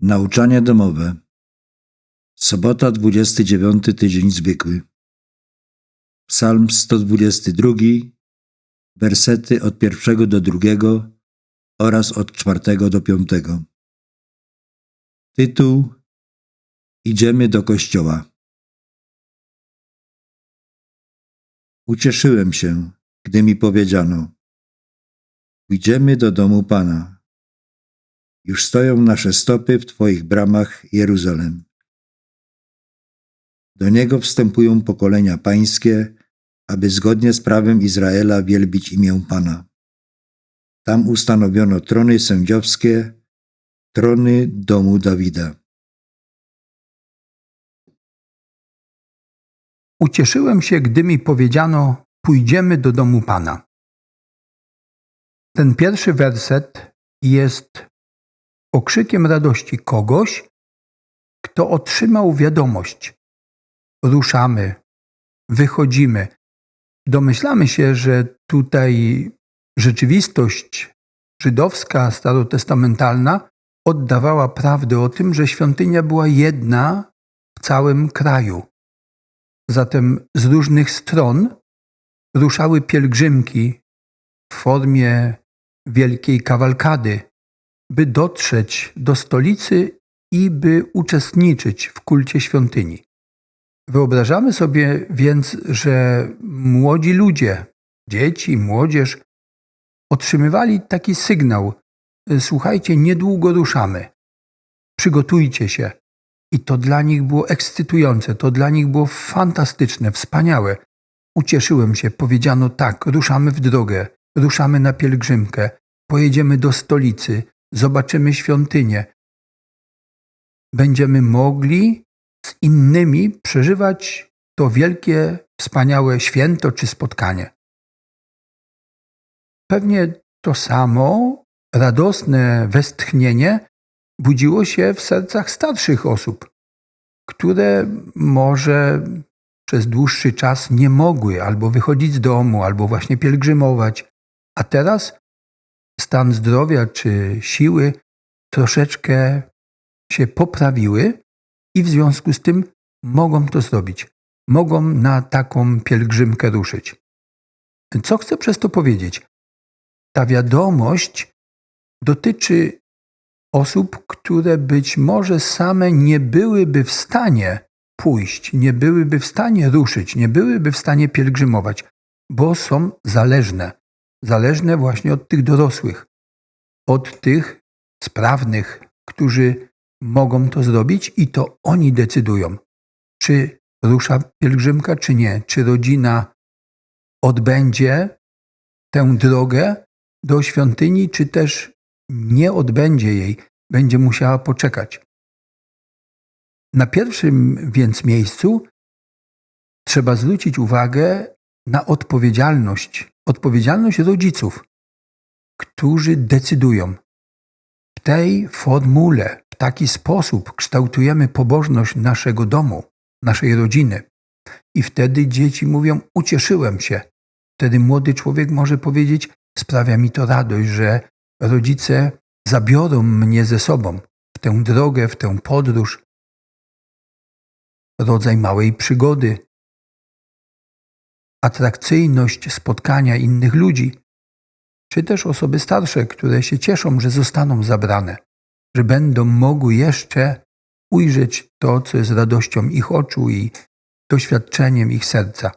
Nauczanie domowe. Sobota, 29 tydzień zwykły. Psalm 122, wersety od pierwszego do drugiego oraz od czwartego do piątego. Tytuł Idziemy do kościoła. Ucieszyłem się, gdy mi powiedziano: Pójdziemy do domu Pana. Już stoją nasze stopy w Twoich bramach, Jeruzalem. Do niego wstępują pokolenia pańskie, aby zgodnie z prawem Izraela wielbić imię Pana. Tam ustanowiono trony sędziowskie, trony domu Dawida. Ucieszyłem się, gdy mi powiedziano: Pójdziemy do domu Pana. Ten pierwszy werset jest okrzykiem radości kogoś, kto otrzymał wiadomość. Ruszamy, wychodzimy. Domyślamy się, że tutaj rzeczywistość żydowska, starotestamentalna oddawała prawdę o tym, że świątynia była jedna w całym kraju. Zatem z różnych stron ruszały pielgrzymki w formie wielkiej kawalkady, by dotrzeć do stolicy i by uczestniczyć w kulcie świątyni. Wyobrażamy sobie więc, że młodzi ludzie, dzieci, młodzież otrzymywali taki sygnał: Słuchajcie, niedługo ruszamy, przygotujcie się. I to dla nich było ekscytujące, to dla nich było fantastyczne, wspaniałe. Ucieszyłem się, powiedziano tak, ruszamy w drogę, ruszamy na pielgrzymkę, pojedziemy do stolicy, zobaczymy świątynię. Będziemy mogli z innymi przeżywać to wielkie, wspaniałe święto czy spotkanie. Pewnie to samo radosne westchnienie budziło się w sercach starszych osób, które może przez dłuższy czas nie mogły albo wychodzić z domu, albo właśnie pielgrzymować, a teraz stan zdrowia czy siły troszeczkę się poprawiły i w związku z tym mogą to zrobić. Mogą na taką pielgrzymkę ruszyć. Co chcę przez to powiedzieć? Ta wiadomość dotyczy osób, które być może same nie byłyby w stanie pójść, nie byłyby w stanie ruszyć, nie byłyby w stanie pielgrzymować, bo są zależne. Zależne właśnie od tych dorosłych, od tych sprawnych, którzy mogą to zrobić i to oni decydują, czy rusza pielgrzymka, czy nie, czy rodzina odbędzie tę drogę do świątyni, czy też nie odbędzie jej, będzie musiała poczekać. Na pierwszym więc miejscu trzeba zwrócić uwagę na odpowiedzialność, odpowiedzialność rodziców, którzy decydują. W tej formule, w taki sposób kształtujemy pobożność naszego domu, naszej rodziny. I wtedy dzieci mówią: Ucieszyłem się. Wtedy młody człowiek może powiedzieć: Sprawia mi to radość, że rodzice zabiorą mnie ze sobą w tę drogę, w tę podróż, rodzaj małej przygody, atrakcyjność spotkania innych ludzi, czy też osoby starsze, które się cieszą, że zostaną zabrane, że będą mogły jeszcze ujrzeć to, co jest radością ich oczu i doświadczeniem ich serca.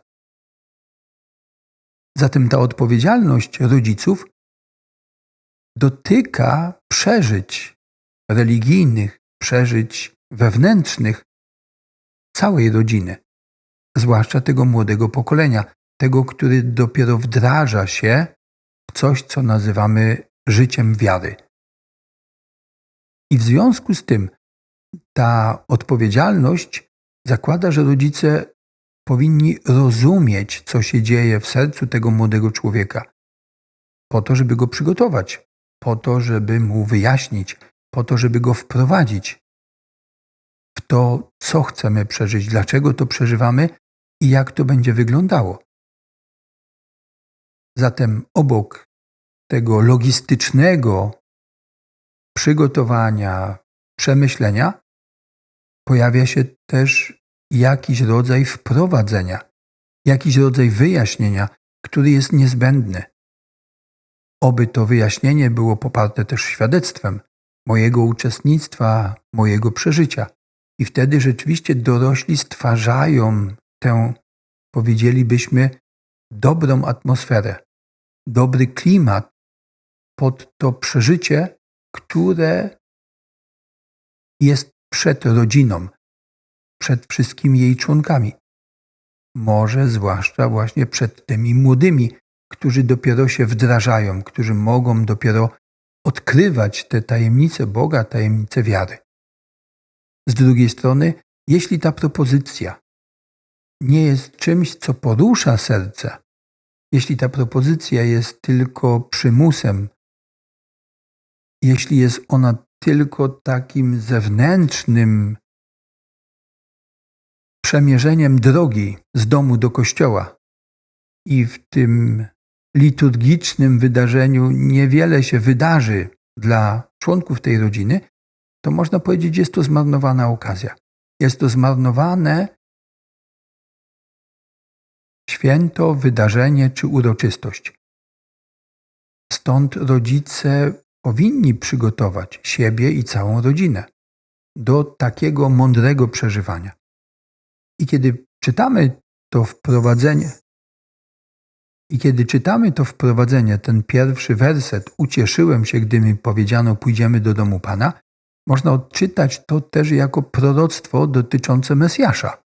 Zatem ta odpowiedzialność rodziców dotyka przeżyć religijnych, przeżyć wewnętrznych całej rodziny, zwłaszcza tego młodego pokolenia, tego, który dopiero wdraża się w coś, co nazywamy życiem wiary. I w związku z tym ta odpowiedzialność zakłada, że rodzice powinni rozumieć, co się dzieje w sercu tego młodego człowieka, po to, żeby go przygotować, po to, żeby mu wyjaśnić, po to, żeby go wprowadzić w to, co chcemy przeżyć, dlaczego to przeżywamy i jak to będzie wyglądało. Zatem obok tego logistycznego przygotowania, przemyślenia, pojawia się też jakiś rodzaj wprowadzenia, jakiś rodzaj wyjaśnienia, który jest niezbędny. Oby to wyjaśnienie było poparte też świadectwem mojego uczestnictwa, mojego przeżycia. I wtedy rzeczywiście dorośli stwarzają tę, powiedzielibyśmy, dobrą atmosferę, dobry klimat pod to przeżycie, które jest przed rodziną, przed wszystkimi jej członkami. Może zwłaszcza właśnie przed tymi młodymi, którzy dopiero się wdrażają, którzy mogą dopiero odkrywać te tajemnice Boga, tajemnice wiary. Z drugiej strony, jeśli ta propozycja nie jest czymś, co porusza serce, jeśli ta propozycja jest tylko przymusem, jeśli jest ona tylko takim zewnętrznym przemierzeniem drogi z domu do kościoła i w tym liturgicznym wydarzeniu niewiele się wydarzy dla członków tej rodziny, to można powiedzieć, jest to zmarnowana okazja. Jest to zmarnowane święto, wydarzenie czy uroczystość. Stąd rodzice powinni przygotować siebie i całą rodzinę do takiego mądrego przeżywania. I kiedy czytamy to wprowadzenie, i kiedy czytamy to wprowadzenie, ten pierwszy werset, ucieszyłem się, gdy mi powiedziano, pójdziemy do domu Pana, można odczytać to też jako proroctwo dotyczące Mesjasza,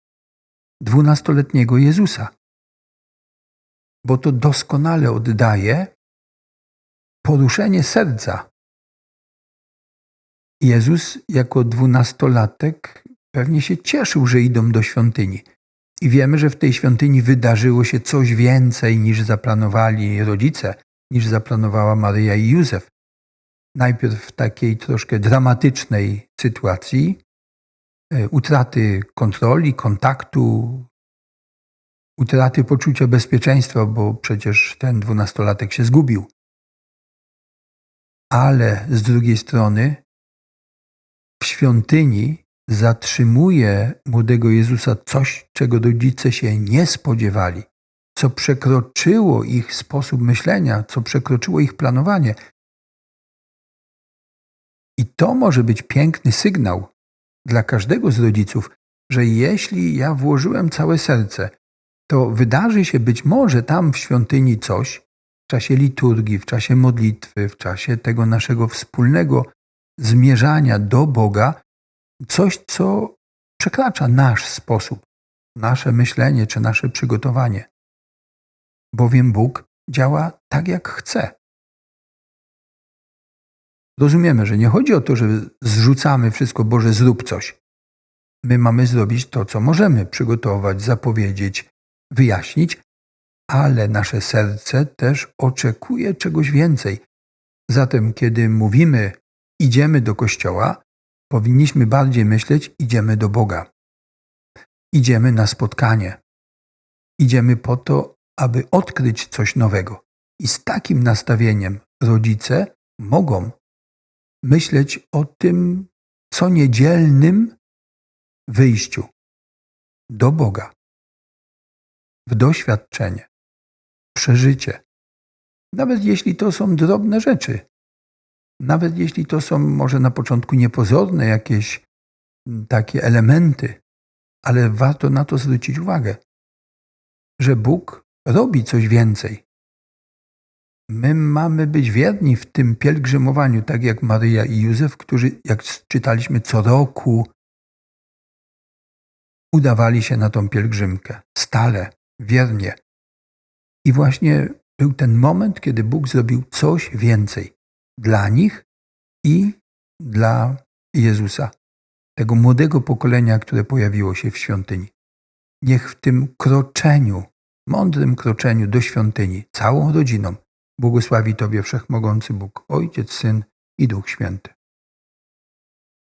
dwunastoletniego Jezusa. Bo to doskonale oddaje poruszenie serca. Jezus jako dwunastolatek pewnie się cieszył, że idą do świątyni. I wiemy, że w tej świątyni wydarzyło się coś więcej niż zaplanowali rodzice, niż zaplanowała Maryja i Józef. Najpierw w takiej troszkę dramatycznej sytuacji e, utraty kontroli, kontaktu, utraty poczucia bezpieczeństwa, bo przecież ten dwunastolatek się zgubił. Ale z drugiej strony w świątyni zatrzymuje młodego Jezusa coś, czego rodzice się nie spodziewali, co przekroczyło ich sposób myślenia, co przekroczyło ich planowanie. I to może być piękny sygnał dla każdego z rodziców, że jeśli ja włożyłem całe serce, to wydarzy się być może tam w świątyni coś, w czasie liturgii, w czasie modlitwy, w czasie tego naszego wspólnego zmierzania do Boga, coś, co przekracza nasz sposób, nasze myślenie czy nasze przygotowanie. Bowiem Bóg działa tak, jak chce. Rozumiemy, że nie chodzi o to, że zrzucamy wszystko, Boże, zrób coś. My mamy zrobić to, co możemy przygotować, zapowiedzieć, wyjaśnić, ale nasze serce też oczekuje czegoś więcej. Zatem, kiedy mówimy, idziemy do kościoła, powinniśmy bardziej myśleć, idziemy do Boga. Idziemy na spotkanie. Idziemy po to, aby odkryć coś nowego. I z takim nastawieniem rodzice mogą myśleć o tym co niedzielnym wyjściu do Boga, w doświadczenie, przeżycie. Nawet jeśli to są drobne rzeczy, nawet jeśli to są może na początku niepozorne jakieś takie elementy, ale warto na to zwrócić uwagę, że Bóg robi coś więcej. My mamy być wierni w tym pielgrzymowaniu, tak jak Maryja i Józef, którzy, jak czytaliśmy, co roku udawali się na tą pielgrzymkę, stale, wiernie. I właśnie był ten moment, kiedy Bóg zrobił coś więcej dla nich i dla Jezusa, tego młodego pokolenia, które pojawiło się w świątyni. Niech w tym kroczeniu, mądrym kroczeniu do świątyni, całą rodziną, błogosławi Tobie Wszechmogący Bóg, Ojciec, Syn i Duch Święty.